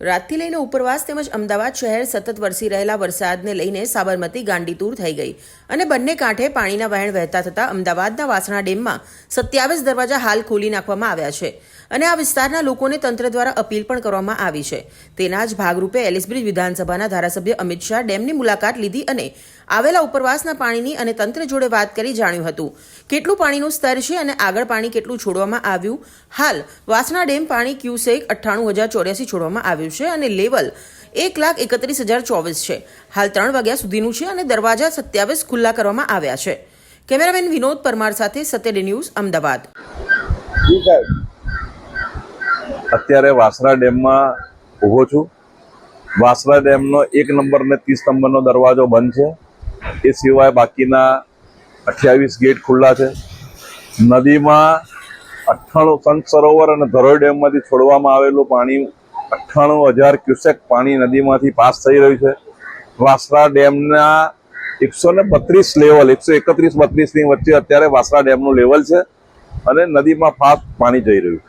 રાતથી લઈને ઉપરવાસ તેમજ અમદાવાદ શહેર સતત વરસી રહેલા વરસાદને લઈને સાબરમતી ગાંડીતુર થઈ ગઈ અને બંને કાંઠે પાણીના વહેણ વહેતા થતાં અમદાવાદના વાસણા ડેમમાં સત્યાવીસ દરવાજા હાલ ખોલી નાખવામાં આવ્યા છે. અને આ વિસ્તારના લોકોને તંત્ર દ્વારા અપીલ પણ કરવામાં આવી છે. તેના જ ભાગરૂપે એલિસબ્રિજ વિધાનસભાના ધારાસભ્ય અમિત શાહ ડેમની મુલાકાત લીધી અને આવેલા ઉપરવાસના પાણીની અને તંત્ર જોડે વાત કરી જાણ્યું હતું. કેટલું પાણીનું સ્તર છે અને આગળ પાણી કેટલું છોડવામાં આવ્યું? હાલ વાસણા ડેમ પાણી ક્યુસેક અઠ્ઠાણું હજાર ચોર્યાસી છોડવામાં આવ્યું છે અને લેવલ એક લાખ એકત્રીસ હજાર ચોવીસ છે. હાલ ત્રણ વાગ્યા સુધીનું છે અને દરવાજા સત્યાવીસ ખુલ્લા કરવામાં આવ્યા છે. કેમેરામેન વિનોદ પરમાર સાથે સત્યડે ન્યૂઝ અમદાવાદ. અત્યારે વાસરા ડેમમાં ઊભો છું. વાસરા ડેમનો એક નંબર ને ત્રીસ નંબરનો દરવાજો બંધ છે. એ સિવાય બાકીના અઠ્યાવીસ ગેટ ખુલ્લા છે. નદીમાં અઠ્ઠાણું સંત સરોવર અને ધરોઈ ડેમમાંથી છોડવામાં આવેલું પાણી અઠ્ઠાણું હજાર ક્યુસેક પાણી નદીમાંથી પાસ થઈ રહ્યું છે. વાસરા ડેમના એકસો ને બત્રીસ લેવલ, એકસો એકત્રીસ બત્રીસની વચ્ચે અત્યારે વાસરા ડેમનું લેવલ છે અને નદીમાં ફાસ્ટ પાણી જઈ રહ્યું છે.